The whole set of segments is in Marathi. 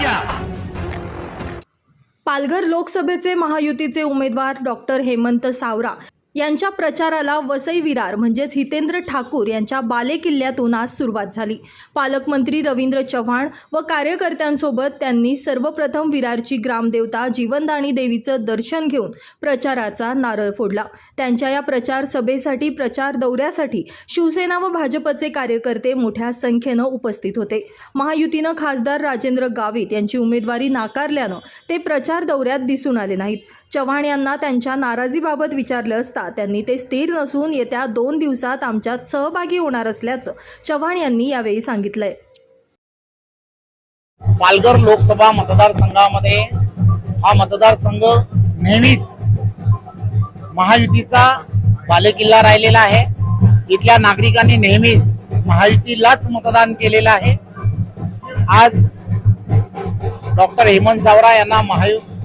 जाणून पालघर लोकसभेचे महायुतीचे उमेदवार डॉक्टर हेमंत सावरा. यांच्या प्रचाराला वसई विरार म्हणजेच हितेंद्र ठाकूर यांच्या बालेकिल्ल्यातून आज सुरुवात झाली. पालकमंत्री रवींद्र चव्हाण व कार्यकर्त्यांसोबत त्यांनी सर्वप्रथम विरारची ग्रामदेवता जीवनदाणी देवीचं दर्शन घेऊन प्रचाराचा नारळ फोडला. त्यांच्या या प्रचार सभेसाठी प्रचार दौऱ्यासाठी शिवसेना व भाजपचे कार्यकर्ते मोठ्या संख्येनं उपस्थित होते. महायुतीनं खासदार राजेंद्र गावित यांची उमेदवारी नाकारल्यानं ते प्रचार दौऱ्यात दिसून आले नाहीत. चव्हाण यांना त्यांच्या नाराजीबाबत विचारलं असता त्यांनी ते स्थिर नसून येत्या दोन दिवसात आमच्यात सहभागी होणार असल्याचं चव्हाण यांनी यावेळी सांगितलंय. पालघर लोकसभा मतदारसंघामध्ये हा मतदारसंघ नेहमीच महायुतीचा बालेकिल्ला राहिलेला आहे. इथल्या नागरिकांनी नेहमीच महायुतीलाच मतदान केलेलं आहे. आज डॉक्टर हेमंत सावरा यांना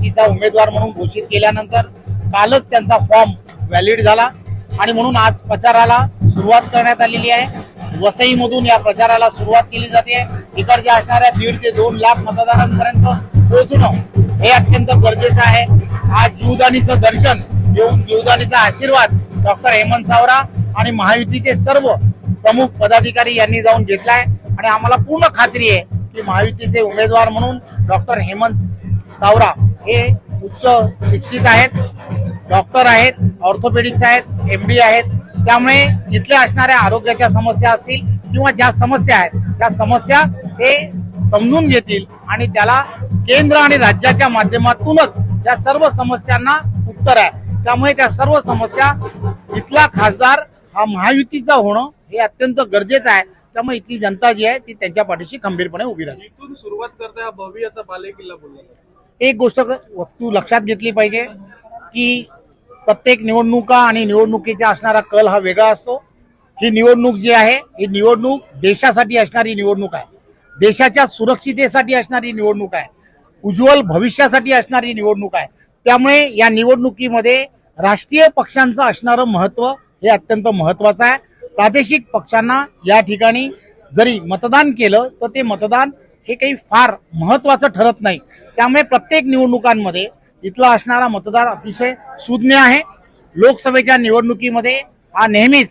तिचा उमेदवार म्हणून घोषित केल्यानंतर कालच त्यांचा फॉर्म व्हॅलिड झाला. आणि म्हणून आज प्रचाराला सुरुवात करण्यात आलेली आहे. वसईमधून या प्रचाराला सुरुवात केली जाते. इकडच्या असणाऱ्या दीड ते दोन लाख मतदारांपर्यंत पोहोचणं हे अत्यंत गरजेचं आहे. आज जीवदानीचं दर्शन घेऊन जीवदानीचा आशीर्वाद डॉक्टर हेमंत सावरा आणि महायुतीचे सर्व प्रमुख पदाधिकारी यांनी जाऊन घेतलाय. आणि आम्हाला पूर्ण खात्री आहे की महायुतीचे उमेदवार म्हणून डॉक्टर हेमंत सावरा हे उच्च शिक्षित आहेत डॉक्टर आहेत ऑर्थोपेडिक्स आहेत एम डी आहेत. त्यामुळे इथल्या असणाऱ्या आरोग्याच्या समस्या असतील किंवा ज्या समस्या आहेत त्या समस्या ते समजून घेतील आणि त्याला केंद्र आणि राज्याच्या माध्यमातूनच या सर्व समस्यांना उत्तर आहे. त्यामुळे त्या सर्व समस्या इथला खासदार हा महायुतीचा होणं हे अत्यंत गरजेचं आहे. त्यामुळे इथली जनता जी आहे ती त्यांच्या पाठीशी खंबीरपणे उभी राहील. इथून सुरुवात करता हा भव्य असा बालेकिल्ला बोलला एक गोष्ट वस्तू लक्षात घेतली पाहिजे की प्रत्येक निवडणुका आणि निवडणुकीचा असणारा कल हा वेगळा असतो. ही निवडणूक जी आहे ही निवडणूक देशासाठी असणारी निवडणूक आहे. देशाच्या सुरक्षितेसाठी असणारी निवडणूक आहे. उज्ज्वल भविष्यासाठी असणारी निवडणूक आहे. त्यामुळे या निवडणुकीमध्ये राष्ट्रीय पक्षांचं असणारं महत्त्व हे अत्यंत महत्वाचं आहे. प्रादेशिक पक्षांना या ठिकाणी जरी मतदान केलं तर ते मतदान हे काही फार महत्वाचं ठरत नाही. त्यामुळे प्रत्येक निवडणुकांमध्ये इथला असणारा मतदार अतिशय सुज्ञ आहे. लोकसभेच्या निवडणुकीमध्ये हा नेहमीच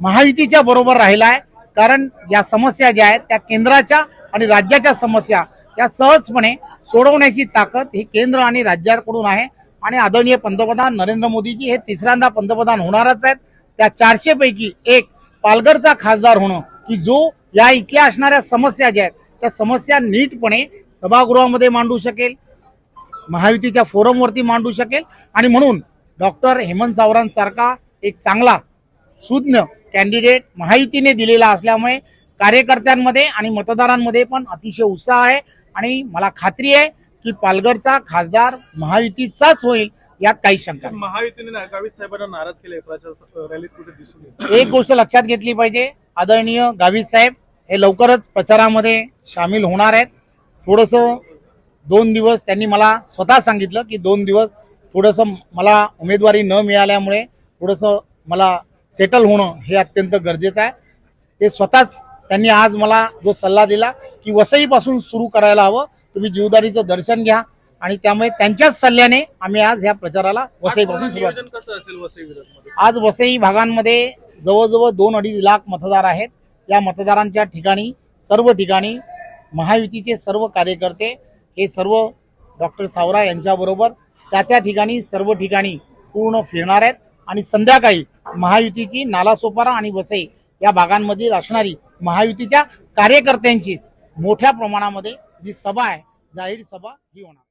महायुतीच्या बरोबर राहिला आहे कारण या समस्या ज्या आहेत त्या केंद्राच्या आणि राज्याच्या समस्या या सहजपणे सोडवण्याची ताकद ही केंद्र आणि राज्याकडून आहे. आणि आदरणीय पंतप्रधान नरेंद्र मोदीजी हे तिसऱ्यांदा पंतप्रधान होणारच आहेत. त्या चारशे पैकी एक पालघरचा खासदार होणं की जो या इथल्या असणाऱ्या समस्या ज्या आहेत त्या समस्या नीटपणे सभागृहामध्ये मांडू शकेल महायुतीच्या फोरमवरती मांडू शकेल आणि म्हणून डॉक्टर हेमंत सावरांसारखा एक चांगला सुज्ञ कॅन्डिडेट महायुतीने दिलेला असल्यामुळे कार्यकर्त्यांमध्ये आणि मतदारांमध्ये पण अतिशय उत्साह आहे आणि मला खात्री आहे की पालघरचा खासदार महायुतीचाच होईल यात काही शंका. महायुतीने साहेबांना नाराज केले रॅलीत कुठे दिसून एक गोष्ट लक्षात घेतली पाहिजे आदरणीय गावित साहेब हे लवकरच प्रचारामध्ये सामील होणार आहेत. थोडस दोन दिवस त्यांनी मला स्वतः सांगितलं की दोन दिवस थोडस मला उमेदवारी न मिळाल्यामुळे थोडस मला सेटल होणं हे अत्यंत गरजेचं आहे. ते स्वतःच त्यांनी आज मला जो सल्ला दिला की वसईपासून सुरू करायला हवं. तुम्ही जीवदारीचं दर्शन घ्या आणि त्यामुळे त्यांच्याच सल्ल्याने आम्ही आज ह्या प्रचाराला वसईपासून सुरुवात आज वसई भागांमध्ये जवळजवळ दोन अडीच लाख मतदार आहेत. या मतदारांच्या ठिकाणी सर्व ठिकाणी महायुतीचे सर्व कार्यकर्ते हे सर्व डॉक्टर सावरा यांच्याबरोबर त्या त्या ठिकाणी सर्व ठिकाणी पूर्ण फिरणार आहेत. आणि संध्याकाळी महायुतीची नालासोपारा आणि वसई या भागांमधील असणारी महायुतीच्या कार्यकर्त्यांची मोठ्या प्रमाणामध्ये जी सभा आहे जाहीर सभा ही होणार.